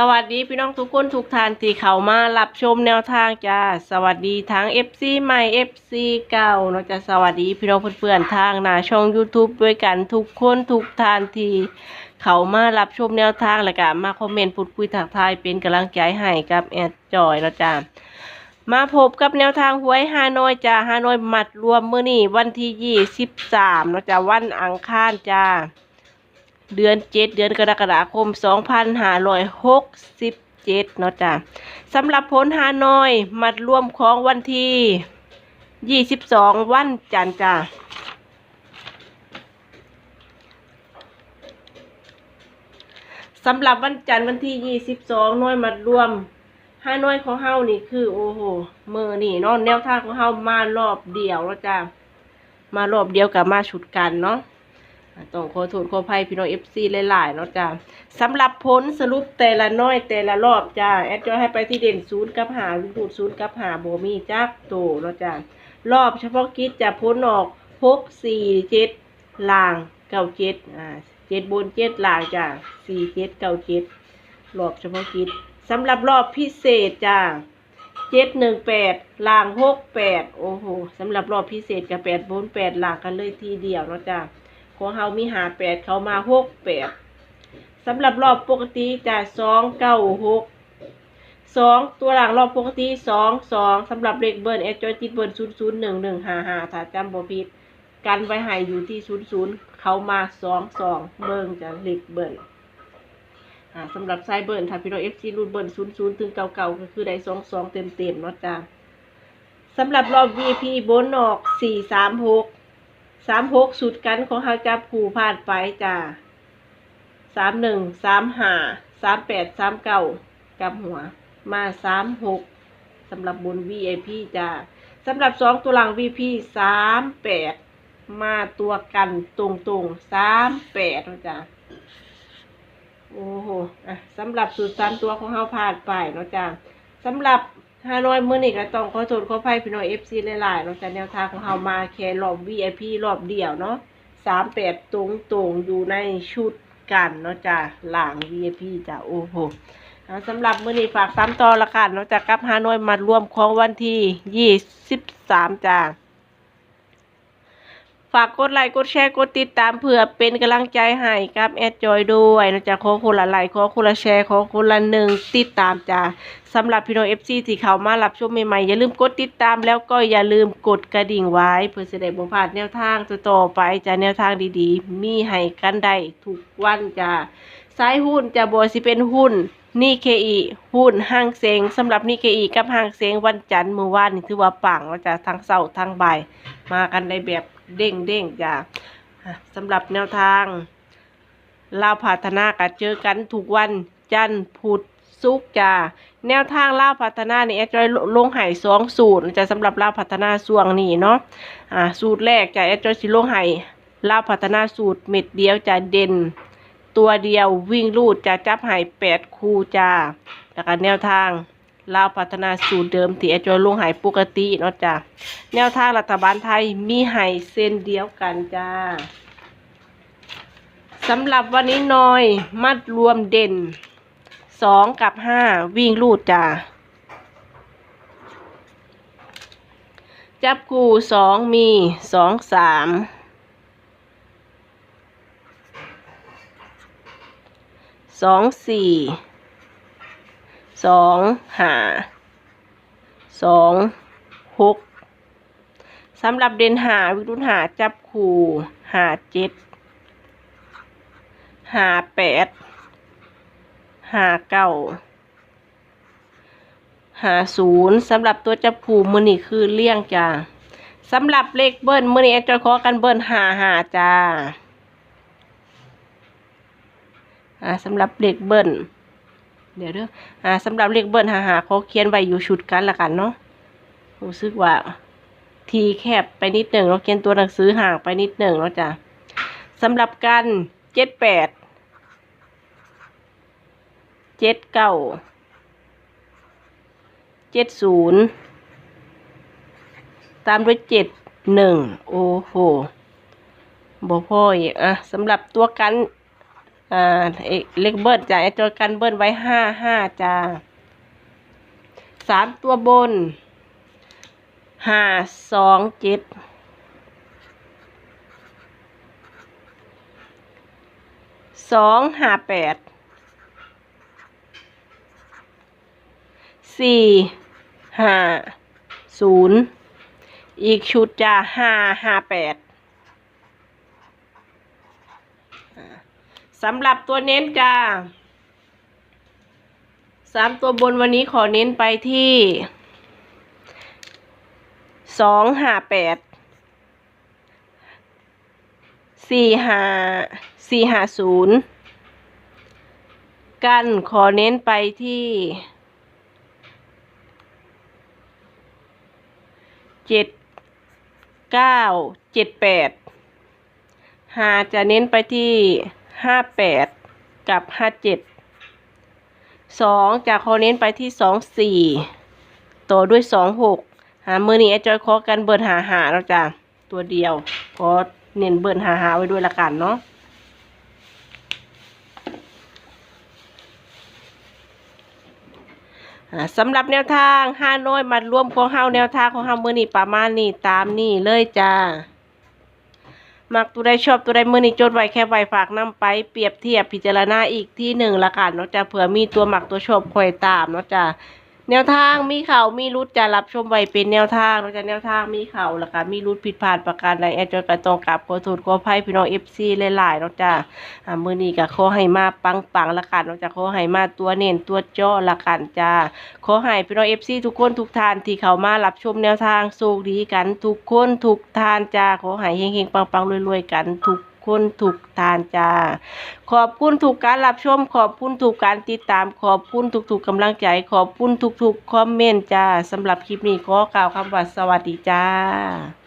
สวัสดีพี่น้องทุกคนทุกท่านที่เข้ามารับชมแนวทางจ้าสวัสดีทั้ง FC ใหม่ FC เก่าเนาะจ้าสวัสดีพี่น้องเพื่อนๆทางหน้าช่อง YouTube ด้วยกันทุกคนทุกท่านที่เข้ามารับชมแนวทางแล้วก็มาคอมเมนต์พูดคุยทักทายเป็นกำลังใจให้กับแอดจอยเนาะจ้ามาพบกับแนวทางหวยฮานอยจ้าฮานอยมัดรวมมื้อนี้วันที่ 23เนาะจ้าวันอังคารจ้า เดือนเจ็ดเดือนกรกฎาคมสองพันห้าร้อยหกสิบเจ็ดเนาะจ้ะสำหรับผลฮานอยมัดรวมของวันที่ยี่สิบสองวันจันทร์จ้ะสำหรับวันจันทร์วันที่ยี่สิบสองน้อยมัดรวมฮานอยของเฮานี่คือ โอ้โหมือนี่เนาะแนวทางของเฮามารอบเดียวแล้วจ้ะมารอบเดียวกับมาชุดกันเนาะ ต้องขอโทษขออภัยพี่น้องเอฟซีหลายๆเนาะจ้าสำหรับผลสรุปแต่ละน้อยแต่ละรอบจ้าแอดจะให้ไปที่เด่นศูนย์กับหาวิดูดศูนย์กับหาโบมีจักโตเนาะจ้ารอบเฉพาะกิจจะพ้นออกหกสี่เจ็ดลางเก้าเจ็ดอ่าเจ็ดบนเจ็ดลางจ้าสี่เจ็ดเก้าเจ็ดรอบเฉพาะกิจสำหรับรอบพิเศษจ้าเจ็ดหนึ่งแปดลางหกแปดโอ้โหสำหรับรอบพิเศษกับแปดบนแปดลางกันเลยทีเดียวเนาะจ้า ของเฮามีหาแปดเขามาหกแปดสำหรับรอบปกติจะสองเก้าหกสองตัวหลังรอบปกติสองสองสำหรับเลขเบิร์นเอจอยจิตเบิร์นศูนย์ศูนย์หนึ่งหนึ่งห้าห้าถ้าจำบ่ผิดกันไว้ให้อยู่ที่ศูนย์ศูนย์เขามาสองสองเบิร์นจะเลขเบิร์นสำหรับไซเบิร์นถ้าพี่น้องเอฟซีรูดเบิร์นศูนย์ศูนย์ถึงเก่าเก่าก็คือได้สองสองเต็มเต็มเนาะจ้าสำหรับรอบ VP บนออกสี่สามหก สามหกสุดกันของเฮาจับผูผ่านไปจ้าสามหนึ่งสามห้าสามแปดสามเก้ากับหัว มาสามหกสำหรับบน VIP จ้าสำหรับสองตัวหลัง VP สามแปดมาตัวกันตรงตรงสามแปดนะจ้าโอ้โหอะสำหรับสูตรสามตัวของเฮาผ่านไปเนาะจ้าสำหรับ ฮานอยมื้อนี้ก็ต้องขอโทษขออภัยพี่น้อง FC หลายๆเนาะจากแนวทางของเฮามาแค่รอบ VIP รอบเดียวเนาะ38ตรงตรงๆอยู่ในชุดกันเนาะจ้ะหลัง VIP จ้ะโอ้โหสำหรับมื้อนี้ฝากตามต่อละกันเนาะจากกับฮานอยมารวมของวันที่ 23จ้า ฝากกดไลค์กดแชร์กดติดตามเพื่อเป็นกำลังใจให้กับแอดจอยด้วยนะจ๊ะขอคนละไลค์ขอคนละแชร์ขอคนละหนึ่งติดตามจ้ะสำหรับพี่น้องเอฟซีที่เข้ามารับชมใหม่ๆอย่าลืมกดติดตามแล้วก็อย่าลืมกดกระดิ่งไว้ เพื่อจะได้บ่พลาดแนวทางต่อไปจะแนวทางดีๆ มีให้กันได้ทุกวันจ้าสายหุ้นจะบ่สิเป็นหุ้น นี่เคอีหุ้นห้างเซงสำหรับนี่เคอีกับห้างเซงวันจันทร์มือวานนี่ถือว่าปังว่าจะทั้งเช้าทั้งบ่ายมากันได้แบบเด้งๆจ้าอะสำหรับแนวทางลาวพัฒนากันเจอกันทุกวันจันทร์พุธศุกจ้าแนวทางลาวพัฒนานี่แอดจอยลงไห่สองสูตรจะสำหรับลาวพัฒนาส่วงนี้เนาะอ่าสูตรแรกจะแอดจอยสิลงไห่ลาวพัฒนาสูตรเม็ดเดียวจะเด่น ตัวเดียววิ่งลูดจะจับไห่แปดคู่จ้าแล้วก็แนวทางลาวพัฒนาสูตรเดิมที่อดจอยลงไห่ปกติเนาะจ้าแนวทางรัฐบาลไทยมีไห่เส้นเดียวกันจ้าสำหรับวันนี้น้อยมัดรวมเด่นสองกับห้าวิ่งลูดจ้าจับคู่สองมีสองสาม สองสี่สองห้าสองหกสำหรับเด่นหาวิรุณหาจับคู่หาเจ็ดหาแปดหาเก้าหาศูนย์สำหรับตัวจับผูมือนี่คือเลี่ยงจ้าสำหรับเลขเบิ้ลมือนี่แอดจอยขอกันเบิ้ลหาหาจ้า อ่าสำหรับเลขเบิ้ลเดี๋ยวเด้ออ่าสำหรับเลขเบิ้ลหาหาเขาเขียนไว้อยู่ชุดกันละกันเนาะรู้สึกว่า ทีแคบไปนิดหนึ่งเราเขียนตัวหนังสือห่างไปนิดหนึ่งเนาะจ้ะสำหรับกันเจ็ดแปดเจ็ดเก้าเจ็ดศูนย์ตามด้วยเจ็ดหนึ่งโอ้โหบ่พ่ออีกอะสำหรับตัวกัน อ่าเอกเล็กเบิ้ลจ้ะไอตัวกันเบิ้ลไว้ห้าห้าจ้าสามตัวบนห้าสองเจ็ดสองห้าแปดสี่ห้าศูนย์อีกชุดจ้าห้าห้าแปด สำหรับตัวเน้นจ้าสามตัวบนวันนี้ขอเน้นไปที่สองห้าแปดสี่ห้าสี่ห้าศูนย์กันขอเน้นไปที่เจ็ดเก้าเจ็ดแปดหาจะเน้นไปที่ ห้าแปดกับห้าเจ็ดสองจะขอเน้นไปที่สองสี่ต่อด้วยสองหกหามือนี้ไอจอยขอกันเบิร์นหาหาแล้วจ้ะตัวเดียวขอเน้นเบิร์นหาหาไว้ด้วยละกันเนาะสำหรับแนวทางห้าน้อยมัดรวมของเฮาแนวทางของเฮามือนี้ประมาณนี้ตามนี่เลยจ้า มักตัวใดชอบตัวใดเมื่อนี้จดไว้แค่ไว้ฝากนำไปเปรียบเทียบพิจารณาอีกที่หนึ่งละกันเนาะจ้ะเผื่อมีตัวหมักตัวชอบคอยตามเนาะจ้ะ แนวทางมีเข่ามีรุดจะรับชมไว้เป็นแนวทางเนาจะแนวทางมีเข่าละกันมีรุดผิดพลาดประการใดแอดจอยกระตองกับขอโทษขออภัยพี่น้องเอฟซีหลายๆเนาจะอ่ามือนี้ก็ขอให้มาปังปังๆละกันเนาจะขอให้มาตัวเน้นตัวเจาะละกันจ้าขอให้พี่น้องเอฟซีทุกคนทุกท่านที่เข้ามารับชมแนวทางโชคดีกันทุกคนทุกท่านจ้าขอให้เฮงๆปังๆรวยๆกันทุก คนทุกทานจ้า ขอบคุณทุกการรับชม ขอบคุณทุกการติดตาม ขอบคุณทุกๆกำลังใจ ขอบคุณทุกๆคอมเมนต์จ้าสำหรับคลิปนี้ขอกล่าวคำว่าสวัสดีจ้า